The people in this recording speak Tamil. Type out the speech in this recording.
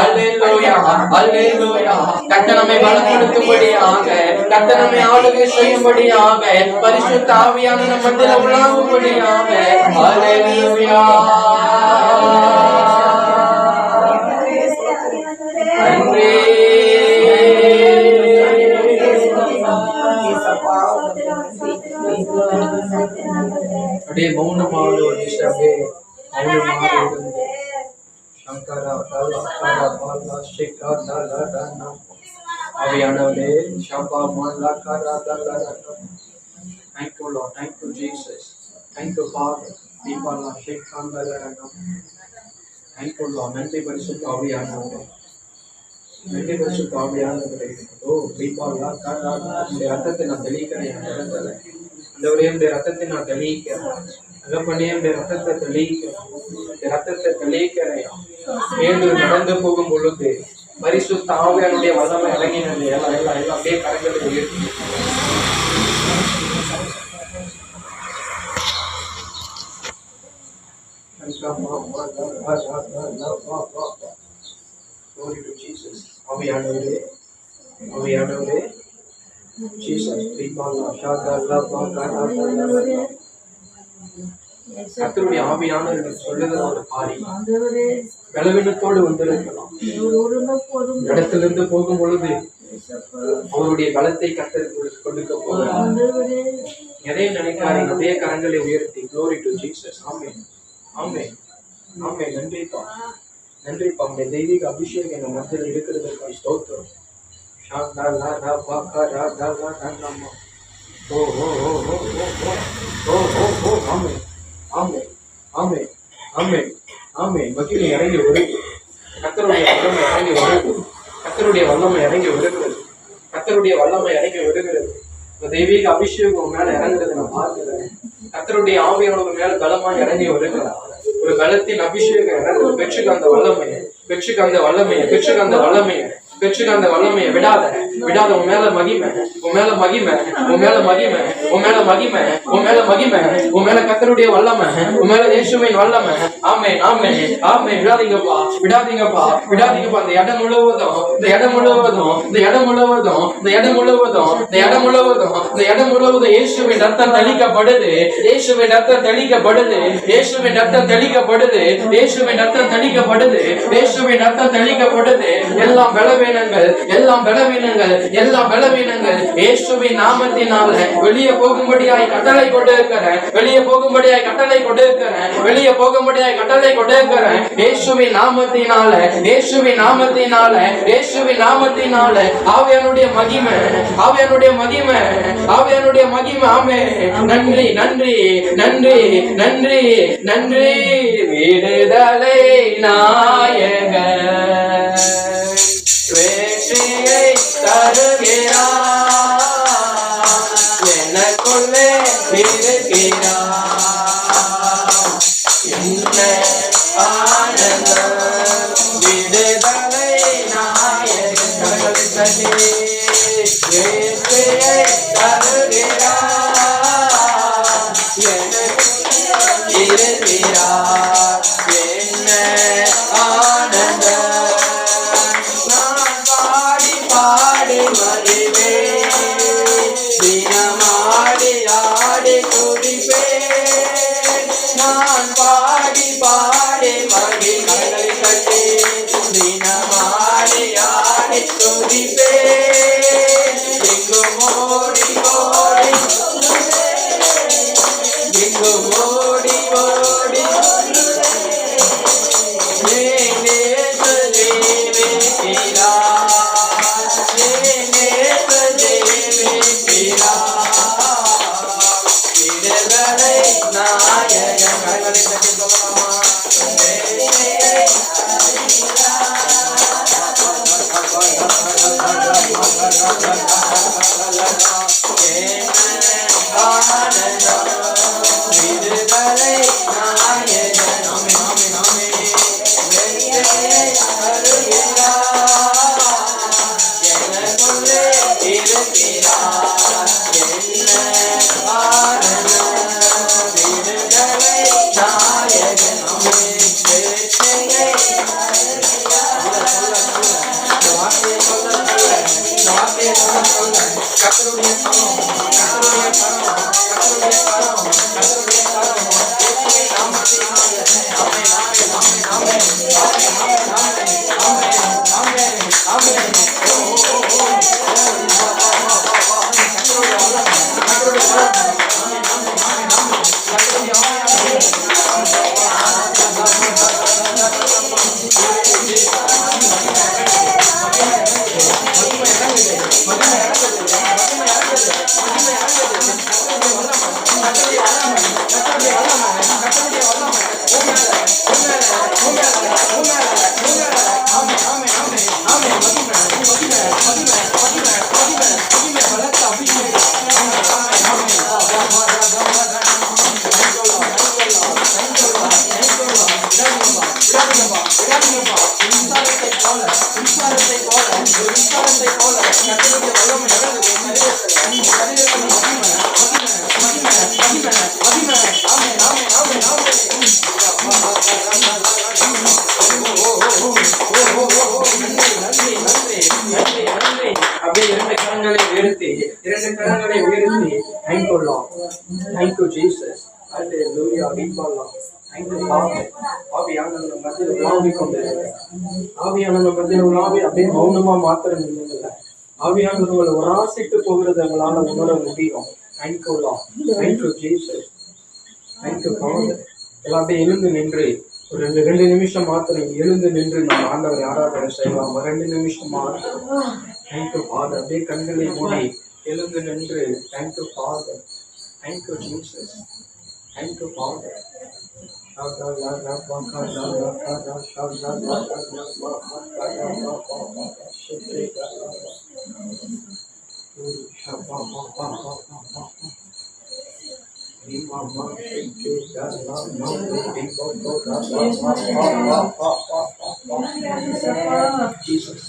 அல்லேலூயா அல்லேலூயா. கட்டணமை பலப்படுத்தும்படியாக கட்டணமை ஆளுகை செய்யும்படியாக பரிசுத்த ஆவியான நம்மத்தில் உள்ளாகும்படியாக அல்லேலூயா. Avianale, Shaba Mala Kara Thank you, Lord. Thank you, Jesus. Thank you, Father. Deepala Shekhandalarana. Thank you, Lord. Nanti Parishut Avianale. Nanti Parishut Avianale. Oh, Deepala Kara அந்த ரத்தத்தை நான் தெளிக்கிறேன் அந்த இடத்துல அந்தவரே அந்த ரத்தத்தை நான் தெளிக்கிறேன் தகப்பனே அந்த ரத்தத்தை தெளிக்கிறேன் ரத்தத்தை தெளிக்கிறேன் பேதர் நடந்து போகும் பொழுது பரிசு தாவியனுடைய வல்லமை இறங்கினது எல்லாம் எல்லாம் எல்லாம் அப்படியே கரங்களுக்கு உயர்த்தி அவையானவரே அவையானவரே ஜீசஸ் பிரிபாலா ஷாகா லா பாகா லா கத்தருடைய ஆவியானவர்கள் சொல்லுகிற ஒரு காரியம் பலவீனத்தோடு வந்திருக்கலாம். இடத்திலிருந்து போகும் பொழுது அவருடைய பலத்தை கர்த்தர் கொடுக்க- போகிறார். நிறைய எதை நிறைய கரங்களை உயர்த்தி. க்ளோரி டு ஜீசஸ் ஆமே ஆமே ஆமே நன்றிப்பா. நன்றிப்பா. உங்க தெய்வீக அபிஷேகம் எங்க மத்தியில் இருக்கிறதுக்காக ஸ்தோத்திரம். ஷா லா லா ரா பா கா ரா தா லா ரா ரா மா. ஓ ஓ ஓ ஓ ஓ ஓ ஓ ஓ ஆமே ஆமே ஆமே ஆமே ஆமே மகிழ் இறங்கி வருது கத்தருடைய வல்லமை இறங்கி வருது கத்தருடைய வல்லமை இறங்கி வருகிறது கத்தருடைய வல்லமை இறங்கி வருகிறது தெய்வீக அபிஷேகம் உங்க மேல இறங்குறது நான் பார்க்கிறேன் கத்தருடைய ஆவியானவர் மேல பலமா இறங்கி வருகிறார் ஒரு பலத்தின் அபிஷேகம் இறங்குது. பெற்றுக்கு அந்த வல்லமையை பெற்றுக்கு அந்த வல்லமையை பெற்றுக்கு அந்த வல்லமையை. பெற்றுக்க அந்த வல்லமையை விடாத. விடாத உன் மேல மகிமை. உன் மேல மகிமை. உன் மேல மகிமை. உன் மேல மகிமை. உன் மேல மகிமை. உன் மேல கத்தருடைய வல்லமை. உன் மேல இயேசுவின் வல்லமை. ஆமே ஆமே ஆமே விடாதீங்கப்பா. விடாதீங்கப்பா. விடாதீங்கப்பா. இந்த இடம் முழுவதும் இந்த இடம் முழுவதும் இந்த இடம் முழுவதும் இந்த இடம் முழுவதும் இந்த இடம் முழுவதும் இந்த இடம் முழுவதும் இயேசுவின் ரத்தம் தெளிக்கப்படுது. இயேசுவின் ரத்தம் தெளிக்கப்படுது. இயேசுவின் ரத்தம் தெளிக்கப்படுது. இயேசுவின் ரத்தம் தெளிக்கப்படுது. இயேசுவின் ரத்தம் தெளிக்கப்படுது. எல்லாம் பலவீனங்கள் எல்லாம் பலவீனங்கள் எல்லாம் பலவீனங்கள். இயேசுவின் நாமத்தினால வெளியே போகும்படியாய் கட்டளை கொடுக்கிறேன். வெளியே போகும்படியாய் கட்டளை கொடுக்கிறேன். வெளியே போகும்படியாய் கட்டளை கொடுக்கிறேன். இயேசுவின் நாமத்தினால இயேசுவின் நாமத்தினால இயேசுவின் நாமத்தினால. ஆவியானுடைய மகிமை ஆவியானுடைய மகிமை ஆவியானுடைய மகிமை. ஆமே. நன்றி நன்றி நன்றி நன்றி நன்றி. விடுதலை நாயக Amen. Yeah. மின்சாரத்தை போல ஒரு மின்சாரத்தை போல கட்டளைக்கு வல்லமை இரண்டு கரங்களை உயர்த்தி இரண்டு கரங்களை உயர்த்தி thank you lord thank you Jesus hallelujah அப்படின் யூ லார்ட் ஆவியானவர் மத்தியில் உலாவிக் கொண்டிருக்கிறார் ஆவியானவர் மத்தியில் உலாவி அப்படியே மௌனமா மாத்திரம் இல்லைங்கல்ல ஆவியானவர் உங்களை உராசிட்டு போகிறது உங்களால உணர முடியும் thank you lord thank you Jesus thank you father எல்லாம் எழுந்து நின்று ஒரு ரெண்டு ரெண்டு நிமிஷம் மாத்திரம் எழுந்து நின்று நம்ம ஆண்டவர் யாராவது செய்யலாம் ஒரு ரெண்டு நிமிஷம் மாத்திரம் தேங்க் யூ ஃபாதர் அப்படியே கண்களை மூடி எழுந்து நின்று thank thank you father thank you Jesus thank you father Jesus.